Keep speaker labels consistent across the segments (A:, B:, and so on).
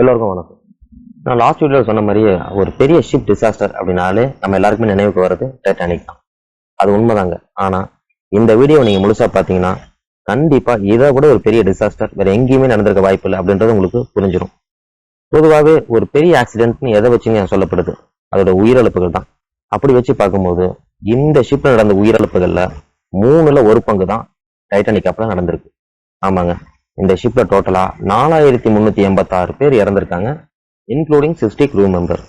A: எல்லோருக்கும் வணக்கம். நான் லாஸ்ட் வீடியோ சொன்ன மாதிரியே ஒரு பெரிய ஷிப் டிசாஸ்டர் அப்படின்னாலே நம்ம எல்லாருக்குமே நினைவுக்கு வர்றது டைட்டானிக் தான். அது உண்மைதாங்க. ஆனா இந்த வீடியோ நீங்க முழுசா பார்த்தீங்கன்னா கண்டிப்பா இதை கூட ஒரு பெரிய டிசாஸ்டர் வேற எங்கேயுமே நடந்திருக்க வாய்ப்பு இல்லை அப்படின்றது உங்களுக்கு புரிஞ்சிடும் பொதுவாகவே ஒரு பெரிய ஆக்சிடென்ட்னு எதை வச்சுங்க சொல்லப்படுது? அதோட உயிரிழப்புகள் தான். அப்படி வச்சு பார்க்கும்போது இந்த ஷிப்ல நடந்த உயிரிழப்புகள்ல மூணுல ஒரு பங்கு தான் டைட்டானிக் கப்பல நடந்திருக்கு. ஆமாங்க. இந்த ஷிப்பில் டோட்டலா நாலாயிரத்தி முந்நூற்றி எண்பத்தாறு பேர் இறந்துருக்காங்க இன்க்ளூடிங் சிக்ஸ்டி க்ரூ மெம்பர்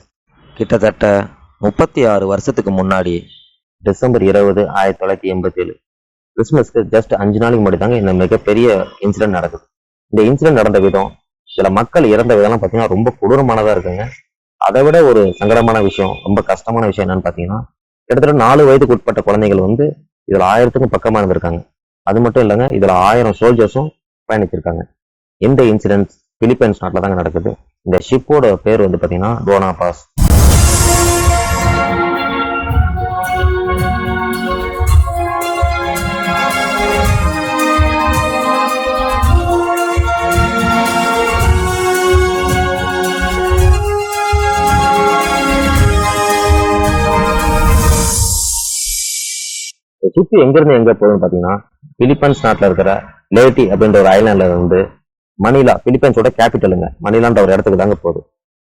A: கிட்டத்தட்ட முப்பத்தி ஆறு வருஷத்துக்கு முன்னாடி டிசம்பர் இருபது ஆயிரத்தி தொள்ளாயிரத்தி எண்பத்தி ஏழு கிறிஸ்மஸ்க்கு ஜஸ்ட் அஞ்சு நாளைக்கு முன்னாடி தாங்க இந்த மிகப்பெரிய இன்சிடென்ட் நடக்குது. இந்த இன்சிடென்ட் நடந்த விதம் இதில் மக்கள் இறந்த விதம்லாம் பார்த்தீங்கன்னா ரொம்ப கொடூரமானதாக இருக்குங்க. அதை விட ஒரு சங்கடமான விஷயம் ரொம்ப கஷ்டமான விஷயம் என்னன்னு பார்த்தீங்கன்னா கிட்டத்தட்ட நாலு வயதுக்கு உட்பட்ட குழந்தைகள் வந்து இதில் ஆயிரத்துக்கும் பக்கமாக இருந்திருக்காங்க. அது மட்டும் இல்லைங்க இதில் ஆயிரம் சோல்ஜர்ஸும் பயணிச்சிருக்காங்க. இந்த இன்சிடென்ட் பிலிப்பைன்ஸ் நாட்டில் தாங்க நடக்குது. இந்த ஷிப்போட பேர் வந்து பார்த்தீங்கன்னா டோனா பாஸ் ஷிப் எங்க இருந்து எங்க போகுதுன்னு பாத்தீங்கன்னா பிலிப்பைன்ஸ் நாட்டுல இருக்கிற லேட்டி அப்படின்ற ஒரு ஐலாண்ட்ல இருந்து மணிலா பிலிப்பைன்ஸோட கேபிட்டலுங்க மணிலான்ற ஒரு இடத்துக்கு தாங்க போகுது.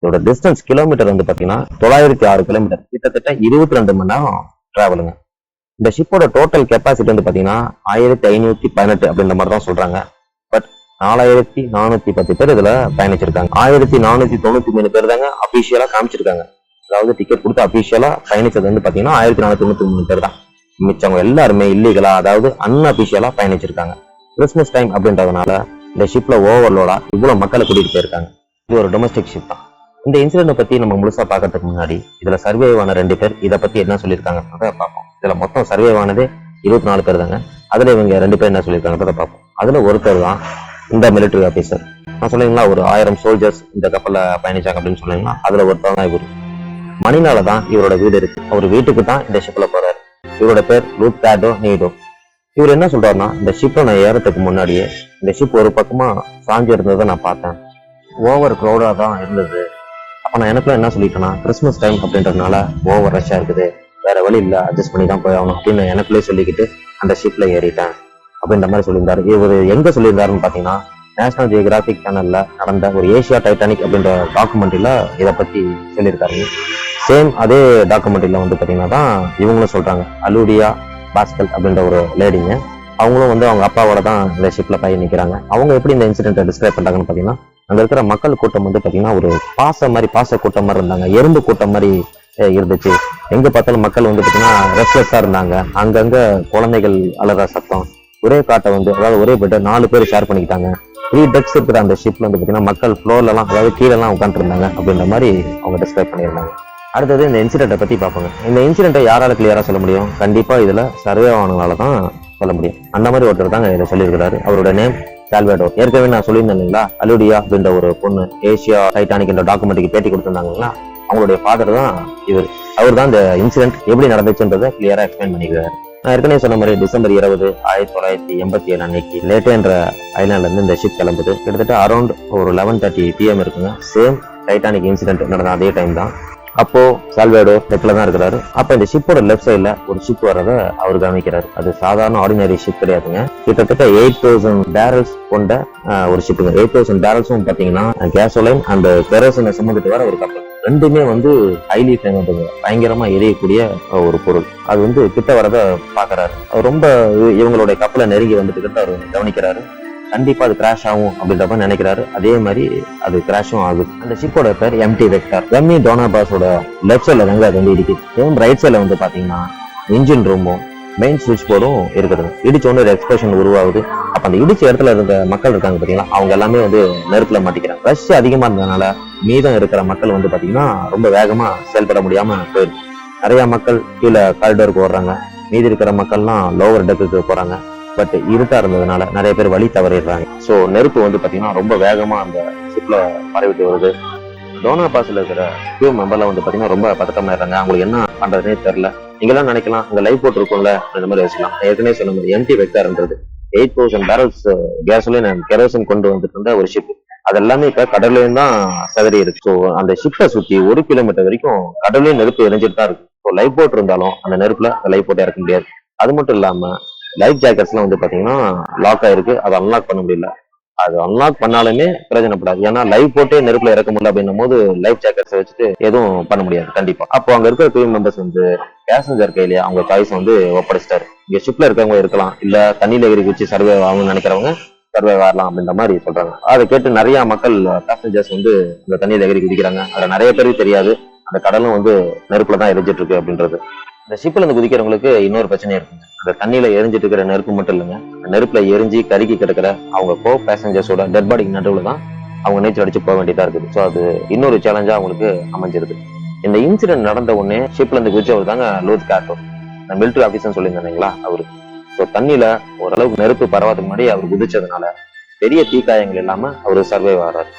A: இதோட டிஸ்டன்ஸ் கிலோமீட்டர் வந்து பாத்தீங்கன்னா தொள்ளாயிரத்தி ஆறு கிலோமீட்டர் கிட்டத்தட்ட இருபத்தி ரெண்டு மணி நேரம் டிராவலுங்க இந்த ஷிப்போட டோட்டல் கெப்பாசிட்டி வந்து பாத்தீங்கன்னா ஆயிரத்தி ஐநூத்தி பதினெட்டு அப்படின்ற மாதிரி தான் சொல்றாங்க. பட் நாலாயிரத்தி நானூத்தி பத்து பேர் இதுல பயணிச்சிருக்காங்க. ஆயிரத்தி நானூத்தி தொண்ணூத்தி மூணு பேர் தாங்க அபிஷியலா காமிச்சிருக்காங்க. அதாவது டிக்கெட் கொடுத்து அபிஷியலா பயணிச்சது வந்து பாத்தீங்கன்னா ஆயிரத்தி நானூத்தி தொண்ணூத்தி மூணு பேர் தான். மிச்சவங்க எல்லாருமே இல்லீகலா அதாவது அன்அபிஷியலா பயணிச்சிருக்காங்க. கிறிஸ்மஸ் டைம் அப்படின்றதுனால இந்த ஷிப்ல ஓவர்லோடாக இவ்வளோ மக்களை கூட்டிட்டு போயிருக்காங்க. இது ஒரு டொமஸ்டிக் ஷிப் தான். இந்த இன்சிடென்ட் பத்தி நம்ம முழுசா பார்க்கறதுக்கு முன்னாடி இதுல சர்வே ஆன ரெண்டு பேர் இதை பத்தி என்ன சொல்லியிருக்காங்கன்றத பார்ப்போம். இதுல மொத்தம் சர்வே ஆனதே இருபத்தி நாலு பேர் தாங்க. அதுல இவங்க ரெண்டு பேர் என்ன சொல்லியிருக்காங்கன்றத பார்ப்போம். அதுல ஒருத்தர் தான் இந்த மிலிட்டரி ஆஃபீஸர் நான் சொன்னீங்களா ஒரு ஆயிரம் சோல்ஜர்ஸ் இந்த கப்பல்ல பயணிச்சாங்க அப்படின்னு சொன்னீங்கன்னா அதுல ஒருத்தர் தான் இவர். மணினால தான் இவரோட வீடு இருக்கு. அவர் வீட்டுக்கு தான் இந்த ஷிப்ல போறாரு. இவரோட பேர் லூட் பேடோ நீடோ. இவர் என்ன சொல்றாருன்னா இந்த ஷிப்பை நான் ஏறதுக்கு முன்னாடியே இந்த ஷிப் ஒரு பக்கமா சாஞ்சு இருந்ததை நான் பார்த்தேன். ஓவர் க்ரௌடா தான் இருந்தது. அப்ப நான் எனக்குள்ள என்ன சொல்லிட்டேன்னா கிறிஸ்மஸ் டைம் அப்படின்றதுனால ஓவர் ரஷ்ஷா இருக்குது. வேற வழி இல்ல அட்ஜஸ்ட் பண்ணி தான் போய் ஆகணும் அப்படின்னு எனக்குள்ளே சொல்லிக்கிட்டு அந்த ஷிப்ல ஏறிட்டேன். அப்படின்ற மாதிரி சொல்லியிருந்தாரு. இவர் எங்க சொல்லியிருந்தாருன்னு பாத்தீங்கன்னா நேஷனல் ஜியோகிராபிக் சேனல்ல நடந்த ஒரு ஏசியா டைட்டானிக் அப்படின்ற டாக்குமெண்ட்ரியில இதை பத்தி சொல்லியிருக்காரு. சேம் அதே டாக்குமெண்ட்ரியில வந்து பாத்தீங்கன்னா தான் இவங்களும் சொல்றாங்க. அலூடியா பாஸ்கல் அப்படின்ற ஒரு லேடிங்க அவங்களும் வந்து அவங்க அப்பாவோட தான் இந்த ஷிப்ல பயணிக்கிறாங்க அவங்க எப்படி இந்த இன்சிடென்ட்டை டிஸ்கிரைப் பண்ணுறாங்கன்னு பார்த்தீங்கன்னா அங்கே இருக்கிற மக்கள் கூட்டம் வந்து பார்த்தீங்கன்னா ஒரு பாச மாதிரி பாச கூட்டம் மாதிரி இருந்தாங்க. எறும்பு கூட்டம் மாதிரி இருந்துச்சு. எங்கே பார்த்தாலும் மக்கள் வந்து பார்த்தீங்கன்னா ரெஸ்ட்லெஸ்ஸாக இருந்தாங்க. அங்கங்கே குழந்தைகள் அலற சத்தம் ஒரே காட்டை வந்து அதாவது ஒரே பெட்டை நாலு பேர் ஷேர் பண்ணிக்கிட்டாங்க. த்ரீ டெக்ஸ் இருக்கிற அந்த ஷிப்பில் வந்து பார்த்தீங்கன்னா மக்கள் ஃப்ளோர்லலாம் அதாவது கீழெல்லாம் உட்காந்துருந்தாங்க அப்படின்ற மாதிரி அவங்க டிஸ்கிரைப் பண்ணியிருந்தாங்க. அடுத்தது இந்த இன்சிடெண்ட்டை பத்தி பார்ப்போங்க. இந்த இன்சிடெண்ட்டை யாரால கிளியராக சொல்ல முடியும்? கண்டிப்பா இதுல சர்வே ஆனவங்களால தான் சொல்ல முடியும். அந்த மாதிரி ஒருத்தர் தாங்க இதை சொல்லியிருக்கிறாரு. அவரோட நேம் சால்வேடோ. ஏற்கனவே நான் சொல்லியிருந்தேன் இல்லைங்களா? அலுடியா அப்படின்ற ஒரு பொண்ணு ஏசியா டைட்டானிக் என்ற டாக்குமெண்ட்டுக்கு பேட்டி கொடுத்துருந்தாங்களா அவங்களுடைய ஃபாதர் தான் இவர். அவர் தான் இந்த இன்சிடென்ட் எப்படி நடந்துச்சுன்றதை கிளியராக எக்ஸ்பிளைன் பண்ணிக்கிறார் நான் ஏற்கனவே சொன்ன மாதிரி டிசம்பர் இருபது ஆயிரத்தி தொள்ளாயிரத்தி எண்பத்தி ஏழு அன்னைக்கு லேட்டேன்ற என்ற இருந்து இந்த ஷிப் கிளம்புது. கிட்டத்தட்ட அரௌண்ட் ஒரு லெவன் தேர்ட்டி பிஎம் இருக்குங்க. சேம் டைட்டானிக் இன்சிடென்ட் நடந்த அதே டைம் தான். அப்போ சால்வேடோ டெக்ல தான் இருக்கிறாரு. அப்ப இந்த ஷிப்போட லெஃப்ட் சைட்ல ஒரு ஷிப் வரத அவர் கவனிக்கிறாரு. அது சாதாரண ஆர்டினரி ஷிப் கிடையாதுங்க. கிட்டத்தட்ட எயிட் தௌசண்ட் பேரல்ஸ் கொண்ட ஒரு ஷிப்புங்க எயிட் தௌசண்ட் பேரல்ஸும் பாத்தீங்கன்னா கேசோலைன் அந்த பெரோசனை சுமந்துட்டு வர ஒரு கப்பல் ரெண்டுமே வந்து ஹைலி ஃபேமஸ் பயங்கரமா எரியக்கூடிய ஒரு பொருள். அது வந்து கிட்ட வரத பாக்குறாரு. அவர் ரொம்ப இவங்களுடைய கப்பலை நெருங்கி வந்துட்டு கிட்ட அவர் கவனிக்கிறாரு. கண்டிப்பா அது கிராஷ் ஆகும் அப்படின்றப்ப நினைக்கிறாரு. அதே மாதிரி அது கிராஷும் ஆகுது. அந்த ஷிப்போட பேர் எம்டி வெக்டர் எம்இ டோனாபாஸோட லெஃப்ட் சைட்ல தாங்க அது வந்து இடிக்குது. சேம் ரைட் சைட்ல வந்து பாத்தீங்கன்னா இன்ஜின் ரூமும் மெயின் சுவிட்ச் போர்டும் இருக்குது. இடிச்ச ஒரு எக்ஸ்பிரஷன் உருவாகுது. அப்ப அந்த இடிச்ச இடத்துல இருந்த மக்கள் இருக்காங்க பாத்தீங்களா? அவங்க எல்லாமே வந்து நெருப்புல மாட்டிக்கிறாங்க. ரஷ் அதிகமா இருந்ததுனால மீதம் இருக்கிற மக்கள் வந்து பாத்தீங்கன்னா ரொம்ப வேகமா செயல்பட முடியாம போயிருக்கு நிறைய மக்கள் கீழே காரிடோருக்கு ஓடுறாங்க. மீதி இருக்கிற மக்கள்லாம் லோவர் டெக்குக்கு போறாங்க. பட் இருட்டா இருந்ததுனால நிறைய பேர் வழி தவறிடுறாங்க. ஸோ நெருப்பு வந்து பாத்தீங்கன்னா ரொம்ப வேகமா அந்த ஷிப்ல பரவிட்டு வருது. டோனா பாஸ்ல இருக்கிற கியூ மெம்பர்ல வந்து பாத்தீங்கன்னா ரொம்ப பதட்டமாயிடுறாங்க அவங்களுக்கு என்ன பண்றதுன்னே தெரியல. நீங்க எல்லாம் நினைக்கலாம் அங்க லைஃப் போட்டு இருக்கும்ல அந்த மாதிரி வச்சுக்கலாம். ஏற்கனவே சொன்ன மாதிரி MT வெக்டார்ன்றது eight thousand barrels gasoline and kerosene கொண்டு வந்துட்டு இருந்த ஒரு ஷிப் அது எல்லாமே இப்ப கடல்லையும் தான் சதறி இருக்கு. ஸோ அந்த ஷிப்பை சுத்தி ஒரு கிலோமீட்டர் வரைக்கும் கடல்லையும் நெருப்பு எரிஞ்சிட்டு தான் இருக்கு. ஸோ லைஃப் போட் இருந்தாலும் அந்த நெருப்புல லைஃப் போட்டை இறக்க முடியாது. அது மட்டும் இல்லாம லைஃப் ஜாக்கெட்ஸ்லாம் வந்து பாத்தீங்கன்னா லாக் ஆயிருக்கு. அதை அன்லாக் பண்ண முடியல. அது அன்லாக் பண்ணாலுமே பிரயோஜனப்படாது. ஏன்னா லைவ் போட்டே நெருப்புல இறக்க முடியல அப்படின்னும் போது லைஃப் ஜாக்கெட்ஸ் வச்சுட்டு எதுவும் பண்ண முடியாது. கண்டிப்பா. அப்போ அங்க இருக்கிற டீம் மெம்பர்ஸ் வந்து பேசஞ்சர் கையிலேயே அவங்க சாய்ஸ் வந்து ஒப்படைச்சிட்டாரு. இங்க ஷிப்ல இருக்கவங்க இருக்கலாம். இல்ல தண்ணியில எகிரி வச்சு சர்வே ஆகணும்னு நினைக்கிறவங்க சர்வே வரலாம் அப்படின்ற மாதிரி சொல்றாங்க. அதை கேட்டு நிறைய மக்கள் பேசஞ்சர்ஸ் வந்து அந்த தண்ணியில எகிரி குதிக்கிறாங்க. அதுல நிறைய பேருக்கு தெரியாது. அந்த கடலும் வந்து நெருப்புல தான் எரிஞ்சிட்டு இருக்கு அப்படின்றது. இந்த ஷிப்ல இருந்து குதிக்கிறவங்களுக்கு இன்னொரு பிரச்சனை இருக்குங்க. இந்த தண்ணியில எரிஞ்சிட்டு இருக்கிற நெருப்பு மட்டும் இல்லைங்க. நெருப்புல எரிஞ்சு கருகி கிடக்கிற அவங்க கோ பேசஞ்சர்ஸோட டெட் பாடிக்கு நடுவில் தான் அவங்க நீச்சல் அடிச்சு போக வேண்டியதா இருக்குது. ஸோ அது இன்னொரு சேலஞ்சா அவங்களுக்கு அமைஞ்சிருது இந்த இன்சிடென்ட் நடந்த உடனே ஷிப்ல இருந்து குதிச்சவர் தாங்க லூத் காட்டோ. இந்த மிலிட்டரி ஆஃபீஸர் சொல்லியிருந்தீங்களா அவரு. ஸோ தண்ணியில ஓரளவுக்கு நெருப்பு பரவாதுக்கு முன்னாடி அவர் குதிச்சதுனால பெரிய தீக்காயங்கள் இல்லாம அவர் சர்வைவ் ஆகிறார்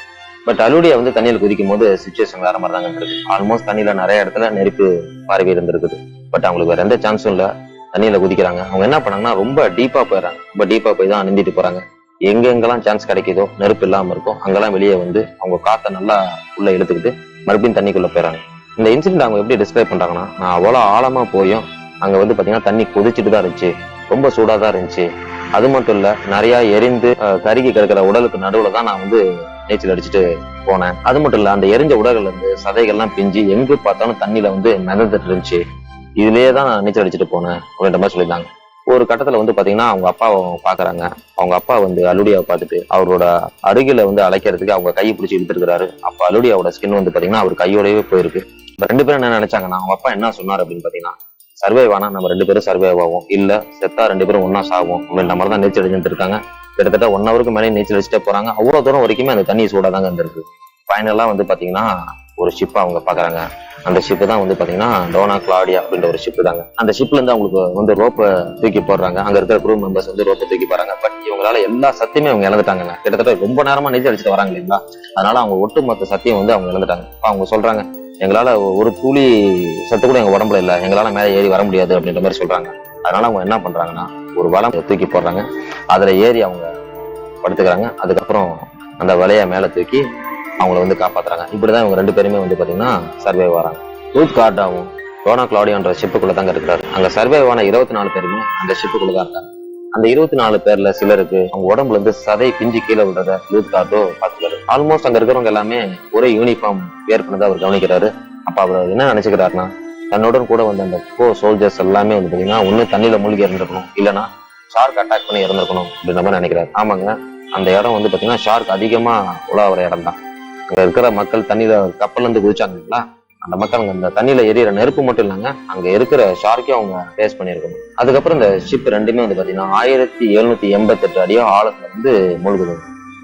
A: பட் அலுடியா வந்து தண்ணியில் குதிக்கும் போது சுச்சுவேஷன் வேற மாதிரி தாங்க இருக்கு ஆல்மோஸ்ட் தண்ணியில நிறைய இடத்துல நெருப்பு பரவி இருந்திருக்குது. பட் அவங்களுக்கு வேற எந்த சான்ஸும் இல்ல. தண்ணியில குதிக்கிறாங்க. அவங்க என்ன பண்ணாங்கன்னா ரொம்ப டீப்பா போயிடறாங்க. ரொம்ப டீப்பா போய் தான் அணிந்திட்டு போறாங்க. எங்க எங்கெல்லாம் சான்ஸ் கிடைக்குதோ நெருப்பு இல்லாம இருக்கும் அங்கெல்லாம் வெளியே வந்து அவங்க காத்தை நல்லா உள்ள இழுத்துக்கிட்டு மறுபடியும் தண்ணிக்குள்ள போயிடறாங்க. இந்த இன்சிடென்ட் அவங்க எப்படி டிஸ்கிரைப் பண்றாங்கன்னா நான் அவ்வளோ ஆழமா போயும் அங்க வந்து பாத்தீங்கன்னா தண்ணி கொதிச்சுட்டு தான் இருந்துச்சு. ரொம்ப சூடா தான் இருந்துச்சு. அது மட்டும் இல்ல நிறைய எரிந்து கருகி கிடக்கிற உடலுக்கு நடுவுல தான் நான் வந்து நீச்சல் அடிச்சுட்டு போனேன். அது மட்டும் இல்ல அந்த எரிஞ்ச உடல்கள்ல இருந்து சதைகள்லாம் பிஞ்சு எங்கு பார்த்தாலும் தண்ணியில வந்து மிதந்துட்டு இருந்துச்சு. இதுலயே தான் நான் நீச்சல் அடிச்சுட்டு போனேன் அப்படின்ற மாதிரி சொல்லியிருந்தாங்க. ஒரு கட்டத்துல வந்து பாத்தீங்கன்னா அவங்க அப்பாவை பாக்குறாங்க. அவங்க அப்பா வந்து அலுடியாவை பார்த்துட்டு அவரோட அருகில வந்து அழைக்கிறதுக்கு அவங்க கையை பிடிச்சி இழுத்துருக்காரு அப்ப அலுடியாவோட ஸ்கின் வந்து பாத்தீங்கன்னா அவர் கையோடவே போயிருக்கு. இப்ப ரெண்டு பேரும் என்ன நினைச்சாங்கன்னா அவங்க அப்பா என்ன சொன்னார் அப்படின்னு பாத்தீங்கன்னா சர்வே ஆனா நம்ம ரெண்டு பேரும் சர்வே ஆகும் இல்ல செத்தா ரெண்டு பேரும் ஒன்னா சாகும் அப்படின்ற மாதிரி தான் நீச்சல் அடிச்சுட்டு இருக்காங்க. கிட்டத்தட்ட ஒன் ஹவருக்கு மேலே நீச்சல் அடிச்சுட்டே போறாங்க. அவ்வளவு தூரம் வரைக்குமே அந்த தண்ணி சூடாக தாங்க இருந்திருக்கு ஃபைனலா வந்து பாத்தீங்கன்னா ஒரு ஷிப்பை அவங்க பாக்குறாங்க. அந்த ஷிப் தான் வந்து பாத்தீங்கன்னா டோனா கிளாடியா அப்படின்ற ஒரு ஷிப் தாங்க. அந்த ஷிப்ல இருந்து அவங்களுக்கு வந்து ரோப்பை தூக்கி போடுறாங்க. அங்க இருக்கிற குரூப் மெம்பர்ஸ் வந்து ரோப்பை தூக்கி போறாங்க பட் இவங்களால எல்லா சத்தியமே அவங்க இழந்துட்டாங்க கிட்டத்தட்ட ரொம்ப நேரமா நீச்சல் அடிச்சுட்டு வராங்க இல்லைங்களா? அதனால அவங்க ஒட்டுமொத்த சத்தியம் வந்து அவங்க இழந்துட்டாங்க. அவங்க சொல்றாங்க எங்களால ஒரு கூலி சத்து கூட எங்க உடம்புல இல்ல. எங்களால மேலே ஏறி வர முடியாது அப்படின்ற மாதிரி சொல்றாங்க. அதனால அவங்க என்ன பண்றாங்கன்னா ஒரு வளம் தூக்கி போடுறாங்க. அதுல ஏறி அவங்க படுத்துக்கிறாங்க. அதுக்கப்புறம் அந்த வலைய மேல தூக்கி அவங்கள வந்து காப்பாத்துறாங்க. இப்படிதான் இவங்க ரெண்டு பேருமே வந்து பாத்தீங்கன்னா சர்வே வராங்க ரூத் கார்டாவும் டோனா கிளாடியோன்ற ஷிப்புக்குள்ள தாங்க இருக்கிறாரு. அங்க சர்வே ஆன இருபத்தி நாலு பேருமே அந்த ஷிப்புக்குள்ள தான் இருக்காங்க. அந்த இருபத்தி நாலு பேர்ல சிலருக்கு அவங்க உடம்புல இருந்து சதை பிஞ்சு கீழே விடுறத ரூத் கார்டோ பாத்துக்கிறாரு ஆல்மோஸ்ட் அங்க இருக்கிறவங்க எல்லாமே ஒரே யூனிஃபார்ம் வேர் பண்ணதை அவர் கவனிக்கிறாரு. அப்ப அவர் என்ன நினைச்சுக்கிறாருன்னா தன்னுடன் கூட வந்த அந்த கோ சோல்ஜர்ஸ் எல்லாமே வந்து பாத்தீங்கன்னா ஒண்ணு தண்ணியில மூழ்கி இறந்துருக்கணும். இல்லைன்னா ஷார்க் அட்டாக் பண்ணி இறந்துருக்கணும் அப்படின்ற மாதிரி நினைக்கிறாரு. ஆமாங்க அந்த இடம் வந்து பாத்தீங்கன்னா ஷார்க் அதிகமா உலாவுற இடம் தான் அங்க இருக்கிற மக்கள் தண்ணியில கப்பல்ல இருந்து குதிச்சாங்க இல்லைங்களா? அந்த மக்கள் அங்க அந்த தண்ணியில எரியற நெருப்பு மட்டும் இல்லாங்க அங்க இருக்கிற ஷார்க்கையும் அவங்க ஃபேஸ் பண்ணியிருக்கணும். அதுக்கப்புறம் இந்த ஷிப் ரெண்டுமே வந்து பாத்தீங்கன்னா ஆயிரத்தி எழுநூத்தி எண்பத்தெட்டு அடியோ ஆழத்துல வந்து மூழ்குது.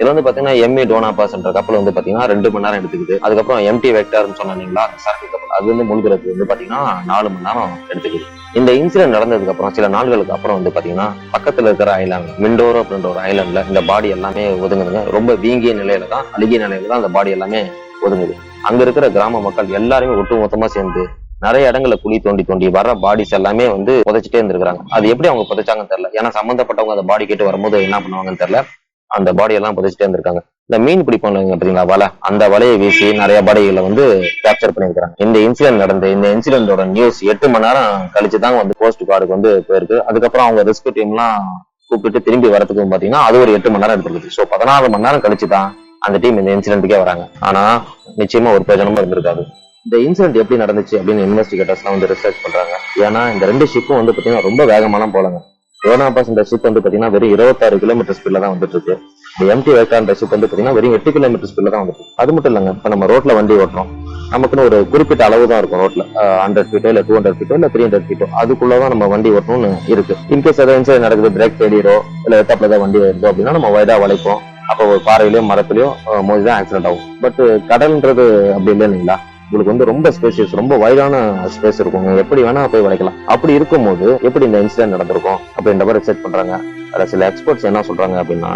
A: இதுல வந்து பாத்தீங்கன்னா எம்ஏ டோனாபாஸ்ன்ற கப்பல் வந்து பாத்தீங்கன்னா ரெண்டு மணி நேரம் எடுத்துக்குது. அதுக்கப்புறம் எம்டி வெக்டார்னு சொன்னீங்களா சரக்கு கப்பல் அது வந்து மூழ்கிறதுக்கு வந்து பாத்தீங்கன்னா நாலு மணி நேரம் எடுத்துக்குது. இந்த இன்சிடென்ட் நடந்ததுக்கு அப்புறம் சில நாள்களுக்கு அப்புறம் வந்து பாத்தீங்கன்னா பக்கத்துல இருக்கிற ஐலாண்ட் மிண்டோரோ அப்படின்ற ஒரு ஐலாண்ட்ல இந்த பாடி எல்லாமே ஒதுங்குதுங்க. ரொம்ப வீங்கிய நிலையில தான் அழுகிய நிலையில தான் அந்த பாடி எல்லாமே ஒதுங்குது. அங்க இருக்கிற கிராம மக்கள் எல்லாருமே ஒட்டுமொத்தமா சேர்ந்து நிறைய இடங்களை குழி தோண்டி தோண்டி வர பாடிஸ் எல்லாமே வந்து புதைச்சிட்டே இருந்திருக்காங்க அது எப்படி அவங்க புதைச்சாங்கன்னு தெரியல. ஏன்னா சம்பந்தப்பட்டவங்க அந்த பாடி கேட்டு வரும்போது என்ன பண்ணுவாங்கன்னு தெரியல. அந்த பாடி எல்லாம் புதைச்சிட்டே இருந்திருக்காங்க. இந்த மீன் பிடிப்பாங்க பாத்தீங்களா வலை அந்த வலையை வீசி நிறைய பாடிகளை வந்து கேப்சர் பண்ணியிருக்காங்க இந்த இன்சிடென்ட் நடந்த இந்த இன்சிடென்டோட நியூஸ் எட்டு மணி நேரம் கழிச்சு தான் வந்து போஸ்ட் கார்டுக்கு வந்து போயிருக்கு. அதுக்கப்புறம் அவங்க ரெஸ்க்யூ டீம்லாம் கூப்பிட்டு திரும்பி வரதுக்கு பாத்தீங்கன்னா அது ஒரு எட்டு மணி நேரம் எடுத்துருக்கு ஸோ பதினாறு மணி நேரம் கழிச்சு தான் அந்த டீம் இந்த இன்சிடென்ட்டுக்கே வராங்க. ஆனா நிச்சயமா ஒரு பிரயோஜனமும் இருந்திருக்காது. இந்த இன்சிடென்ட் எப்படி நடந்துச்சு அப்படின்னு இன்வெஸ்டிகேட்டர்ஸ்லாம் வந்து ரிசர்ச் பண்றாங்க. ஏன்னா இந்த ரெண்டு ஷிப்பும் வந்து பாத்தீங்கன்னா ரொம்ப வேகமான போலங்க. யோனாபாஸ் இந்த ஷிப் வந்து பாத்தீங்கன்னா வெறும் இருபத்தாறு கிலோமீட்டர் ஸ்பீட்ல தான் வந்துட்டு இருக்கு இந்த எம்டி வேக்கான்ற ஷிப் வந்து பாத்தீங்கன்னா வெறும் எட்டு கிலோமீட்டர் ஸ்பீட்ல தான் வந்துட்டு அது மட்டும் இல்லைங்க இப்ப நம்ம ரோட்ல வண்டி ஓட்டுறோம். நமக்குன்னு ஒரு குறிப்பிட்ட அளவு தான் இருக்கும் ரோட்ல ஹண்ட்ரட் ஃபீட்டோ இல்ல டூ ஹண்ட்ரட் ஃபீட்டோ இல்ல த்ரீ ஹண்ட்ரட் ஃபீட்டோ அதுக்குள்ளதான் நம்ம வண்டி ஓட்டணும்னு இருக்கு. இன்கேஸ் ஏதாவது இன்சிடென்ட் நடக்குது பிரேக் தேடிரோ இல்ல எத்தாப்புல ஏதாவது வண்டி வருதோ அப்படின்னா நம்ம வயதா வளைப்போம். அப்போ ஒரு பாறையிலயோ மரத்துலயோ அஹ், மோதி தான் ஆக்சிடென்ட் ஆகும். பட் கடல்ன்றது அப்படி இல்லை இல்லைங்களா? உங்களுக்கு வந்து ரொம்ப ஸ்பேசியஸ் ரொம்ப வைடான ஸ்பேஸ் இருக்கும் எப்படி வேணா போய் வளைக்கலாம். அப்படி இருக்கும்போது எப்படி இந்த இன்சிடென்ட் நடந்திருக்கும் அப்படின்ற மாதிரி ரிசர்ச் பண்றாங்க. அதுல சில எக்ஸ்பர்ட்ஸ் என்ன சொல்றாங்க அப்படின்னா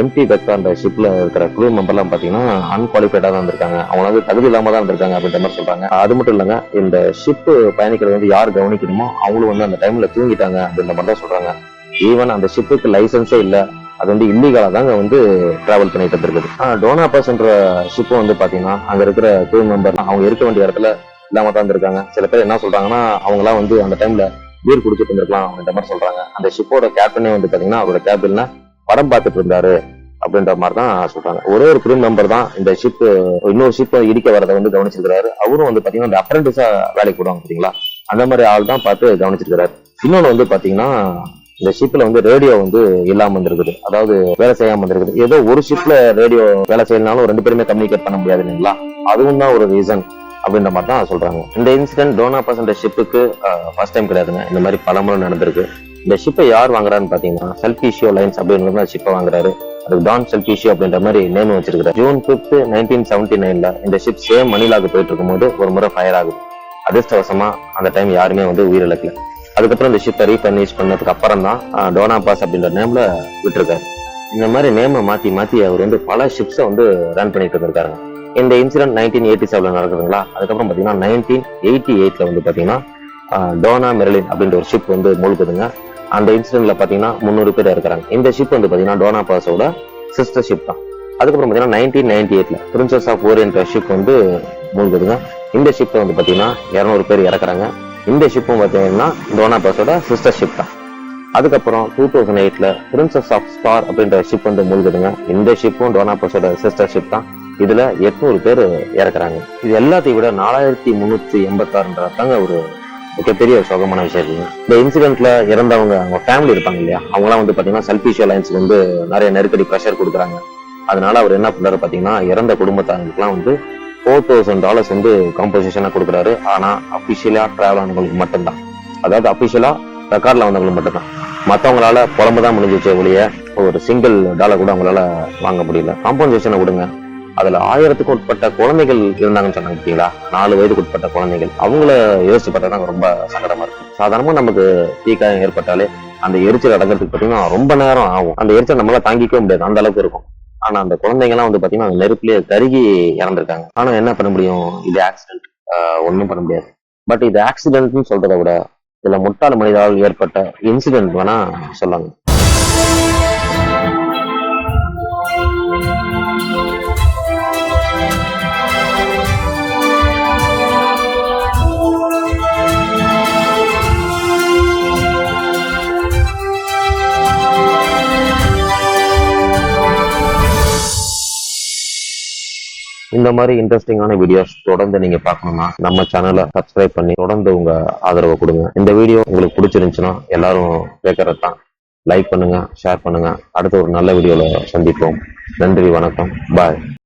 A: எம்டி பெக்கா அந்த ஷிப்ல இருக்கிற க்ரூ மெம்பர்லாம் பாத்தீங்கன்னா அன்குவாலிஃபைடா தான் இருந்திருக்காங்க அவங்க வந்து தகுதி இல்லாம தான் இருந்திருக்காங்க அப்படின்ற மாதிரி சொல்றாங்க. அது மட்டும் இல்லங்க இந்த ஷிப் பயணிக்கிறது வந்து யார் கவனிக்கணுமோ அவங்களும் வந்து அந்த டைம்ல தூங்கிட்டாங்க அப்படின்ற மாதிரி தான் சொல்றாங்க. ஈவன் அந்த ஷிப்புக்கு லைசன்ஸே இல்லை. அது வந்து இல்லீகலா தாங்க வந்து ட்ராவல் பண்ணிட்டு இருந்திருக்குது. ஆனா டோனா பாஸ்ன்ற ஷிப் வந்து பார்த்தீங்கன்னா அங்கே இருக்கிற crew மெம்பர் அவங்க இருக்க வேண்டிய இடத்துல இல்லாமல் தான் இருந்திருக்காங்க. சில பேர் என்ன சொல்றாங்கன்னா அவங்களாம் வந்து அந்த டைம்ல பீர் குடிச்சிட்டு இருந்திருக்கலாம் அப்படின்ற மாதிரி சொல்றாங்க. அந்த ஷிப்போட கேப்டனே வந்து பார்த்தீங்கன்னா அவரோட கேபின்ல படம் பார்த்துட்டு இருந்தாரு அப்படின்ற மாதிரி தான் சொல்றாங்க. ஒரே ஒரு crew மெம்பர் தான் இந்த ஷிப் இன்னொரு ஷிப்பை இடிக்க வரதை வந்து கவனிச்சிருக்கிறாரு. அவரும் வந்து பாத்தீங்கன்னா இந்த அப்ரண்டிஸா வேலைக்கு போடுவாங்க பார்த்தீங்களா அந்த மாதிரி ஆள் தான் பார்த்து கவனிச்சிருக்கிறாரு. இன்னொன்று வந்து பாத்தீங்கன்னா இந்த ஷிப்ல வந்து ரேடியோ வந்து இல்லாம இருந்திருக்குது. அதாவது வேலை செய்யாம இருந்திருக்குது. ஏதோ ஒரு ஷிப்ல ரேடியோ வேலை செய்யலனாலும் ரெண்டு பேருமே கம்யூனிகேட் பண்ண முடியாது இல்லைங்களா? அதுவும் தான் ஒரு ரீசன் அப்படின்ற மாதிரி தான் சொல்றாங்க. இந்த இன்சிடென்ட் டோனா பர்சன்ட் ஷிப்புக்கு ஃபர்ஸ்ட் டைம் கிடையாதுங்க. இந்த மாதிரி பலமுறை நடந்திருக்கு. இந்த ஷிப்பை யார் வாங்குறான்னு பாத்தீங்கன்னா செல்பிஷியோ லைன்ஸ் அப்படின்னு ஷிப்பை வாங்குறாரு. அதுக்கு டான் செல்பிஷியோ அப்படின்ற மாதிரி நேம் வச்சிருக்காரு ஜூன் பிப்த் நைன்டீன் செவன்டி நைன்ல இந்த ஷிப் சேம் மணிலாக்கு போயிட்டு இருக்கும்போது ஒரு முறை ஃபயர் ஆகுது. அதிர்ஷ்டவசமா அந்த டைம் யாருமே வந்து உயிரிழக்கல. அதுக்கப்புறம் இந்த ஷிப்பை ரீஃபர்னிஷ் பண்ணதுக்கு அப்புறம் தான் டோனா பாஸ் அப்படின்ற நேம்ல விட்டுருக்காரு. இந்த மாதிரி நேமை மாத்தி மாத்தி அவர் வந்து பல ஷிப்ஸை வந்து ரன் பண்ணிட்டு இருந்திருக்காருங்க. இந்த இன்சிடென்ட் நைன்டீன் எயிட்டி செவன்ல நடக்குதுங்களா அதுக்கப்புறம் பாத்தீங்கன்னா நைன்டீன் எயிட்டி எயிட்ல வந்து பாத்தீங்கன்னா டோனா மெரலின் அப்படின்ற ஒரு ஷிப் வந்து மூழ்குதுங்க. அந்த இன்சிடென்ட்ல பாத்தீங்கன்னா முந்நூறு பேர் இருக்கிறாங்க. இந்த ஷிப் வந்து பாத்தீங்கன்னா டோனா பாஸோட சிஸ்டர் ஷிப் தான். அதுக்கப்புறம் பாத்தீங்கன்னா நைன்டீன் நைன்டி எயிட்ல பிரின்சஸ் ஆஃப் ஓரியன்ட் ஷிப் வந்து மூழ்குதுங்க. இந்த ஷிப்பை வந்து பாத்தீங்கன்னா இரநூறு பேர் இறக்குறாங்க. இந்த ஷிப்பும் பார்த்தீங்கன்னா டோனாபாஸோட சிஸ்டர் ஷிப் தான். அதுக்கப்புறம் டூ தௌசண்ட் எயிட்ல பிரின்சஸ் ஆஃப் ஸ்டார் அப்படின்ற ஷிப் வந்து மூழ்குதுங்க. இந்த ஷிப்பும் டோனாபாஸோட சிஸ்டர் ஷிப் தான். இதுல எட்நூறு பேர் இறக்குறாங்க. இது எல்லாத்தையும் விட நாலாயிரத்தி முன்னூத்தி எண்பத்தாறுன்றதாங்க ஒரு மிகப்பெரிய ஒரு சோகமான விஷயம் இருக்குங்க இந்த இன்சிடென்ட்ல இறந்தவங்க அவங்க ஃபேமிலி இருப்பாங்க இல்லையா? அவங்களாம் வந்து பாத்தீங்கன்னா செல்ஃபிஷ் அலைன்ஸ்க்கு வந்து நிறைய நெருக்கடி ப்ரெஷர் கொடுக்குறாங்க. அதனால அவர் என்ன பண்ணாரு பாத்தீங்கன்னா இறந்த குடும்பத்தாருக்குலாம் வந்து ஃபோர் தௌசண்ட் டாலர்ஸ் வந்து காம்போசிஷனா கொடுக்குறாரு. ஆனா அபிஷியலா ட்ராவல் ஆனவங்களுக்கு மட்டும்தான். அதாவது அபிஷியலா ரெக்கார்ட்ல வந்தவங்களுக்கு மட்டும்தான். மத்தவங்களால புலம்பு தான் முடிஞ்சிச்சு ஒழிய ஒரு சிங்கிள் டாலர் கூட அவங்களால வாங்க முடியல. காம்பன்சேஷனை கொடுங்க. அதுல ஆயிரத்துக்கு உட்பட்ட குழந்தைகள் இருந்தாங்கன்னு சொன்னாங்க பார்த்தீங்களா நாலு வயதுக்கு உட்பட்ட குழந்தைகள். அவங்கள யோசிச்சு பார்த்தா தான் ரொம்ப சங்கடமா இருக்கும் சாதாரணமா நமக்கு தீக்காயம் ஏற்பட்டாலே அந்த எரிச்சல் அடங்கிறதுக்கு பார்த்தீங்கன்னா ரொம்ப நேரம் ஆகும். அந்த எரிச்சல் நம்மளால தாங்கிக்கவே முடியாது. அந்த அளவுக்கு இருக்கும். ஆனா அந்த குழந்தைங்க எல்லாம் வந்து பாத்தீங்கன்னா அந்த நெருப்புலயே கருகி இறந்திருக்காங்க. ஆனா என்ன பண்ண முடியும்? இது ஆக்சிடென்ட் ஒன்றும் பண்ண முடியாது. பட் இது ஆக்சிடென்ட்னு சொல்றதை விட இதுல முட்டாள் மனிதரால் ஏற்பட்ட இன்சிடென்ட் வேணா சொல்லாங்க இந்த மாதிரி இன்ட்ரெஸ்டிங்கான வீடியோஸ் தொடர்ந்து நீங்க பார்க்கணும்னா நம்ம சேனலை சப்ஸ்கிரைப் பண்ணி தொடர்ந்து உங்க ஆதரவை கொடுங்க. இந்த வீடியோ உங்களுக்கு பிடிச்சிருந்துச்சுன்னா எல்லாரும் கேட்கறது தான் லைக் பண்ணுங்க ஷேர் பண்ணுங்க. அடுத்த ஒரு நல்ல வீடியோல சந்திப்போம். நன்றி வணக்கம். பாய்